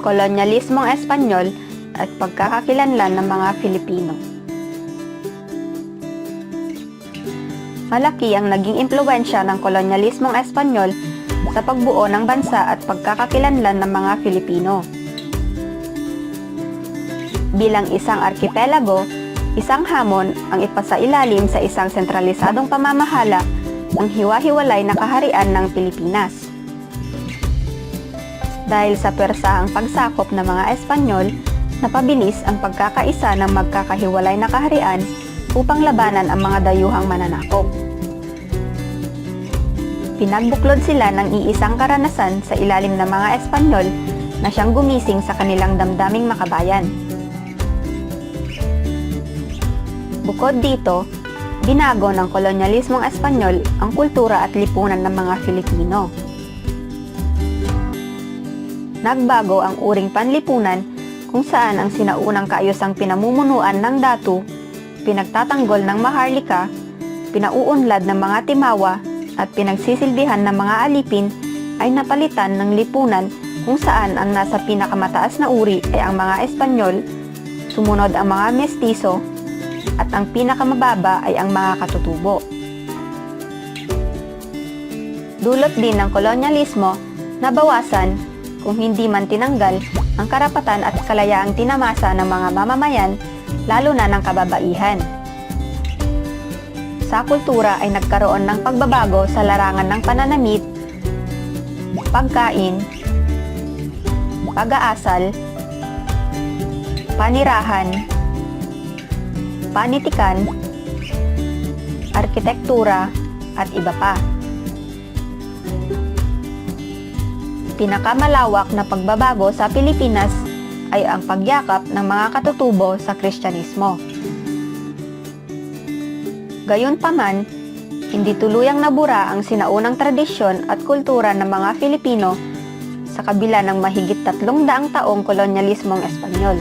kolonyalismong Espanyol at pagkakakilanlan ng mga Filipino. Malaki ang naging impluensya ng kolonyalismong Espanyol sa pagbuo ng bansa at pagkakakilanlan ng mga Filipino. Bilang isang arkipelago, isang hamon ang ipasailalim sa isang sentralisadong pamamahala ng hiwa-hiwalay na kaharian ng Pilipinas. Dahil sa pwersahang pagsakop ng mga Espanyol, napabilis ang pagkakaisa ng magkakahiwalay na kaharian upang labanan ang mga dayuhang mananakop. Pinagbuklod sila ng iisang karanasan sa ilalim ng mga Espanyol na siyang gumising sa kanilang damdaming makabayan. Bukod dito, binago ng kolonyalismong Espanyol ang kultura at lipunan ng mga Filipino. Nagbago ang uring panlipunan kung saan ang sinaunang kaayosang pinamumunuan ng datu, pinagtatanggol ng maharlika, pinauunlad ng mga timawa, at pinagsisilbihan ng mga alipin ay napalitan ng lipunan kung saan ang nasa pinakamataas na uri ay ang mga Espanyol, sumunod ang mga mestizo, at ang pinakamababa ay ang mga katutubo. Dulot din ng kolonyalismo na bawasan, kung hindi man tinanggal, ang karapatan at kalayaang tinamasa ng mga mamamayan, lalo na ng kababaihan. Sa kultura ay nagkaroon ng pagbabago sa larangan ng pananamit, pagkain, pag-aasal, panirahan, panitikan, arkitektura, at iba pa. Pinakamalawak na pagbabago sa Pilipinas ay ang pagyakap ng mga katutubo sa Kristyanismo. Gayunpaman, hindi tuluyang nabura ang sinaunang tradisyon at kultura ng mga Filipino sa kabila ng mahigit tatlong daang taong kolonyalismong Espanyol.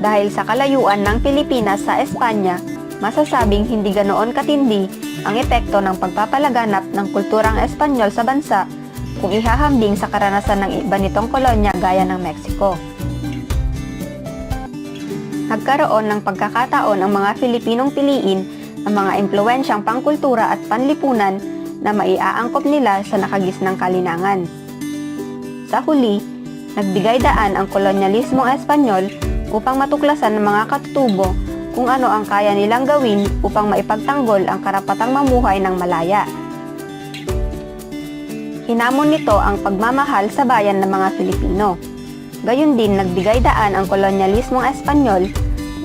Dahil sa kalayuan ng Pilipinas sa Espanya, masasabing hindi ganoon katindi ang epekto ng pagpapalaganap ng kulturang Espanyol sa bansa kung ihahambing sa karanasan ng iba nitong kolonya gaya ng Mexico. Nagkaroon ng pagkakataon ang mga Filipinong piliin ang mga impluensyang pangkultura at panlipunan na maiaangkop nila sa nakagisnang kalinangan. Sa huli, nagbigay daan ang kolonyalismong Espanyol upang matuklasan ng mga katutubo kung ano ang kaya nilang gawin upang maipagtanggol ang karapatang mamuhay ng malaya. Hinamon nito ang pagmamahal sa bayan ng mga Filipino. Gayun din nagbigay daan ang kolonyalismong Espanyol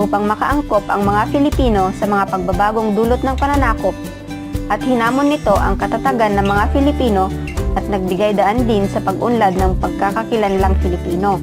upang makaangkop ang mga Filipino sa mga pagbabagong dulot ng pananakop at hinamon nito ang katatagan ng mga Filipino at nagbigay daan din sa pag-unlad ng pagkakakilanlang Filipino.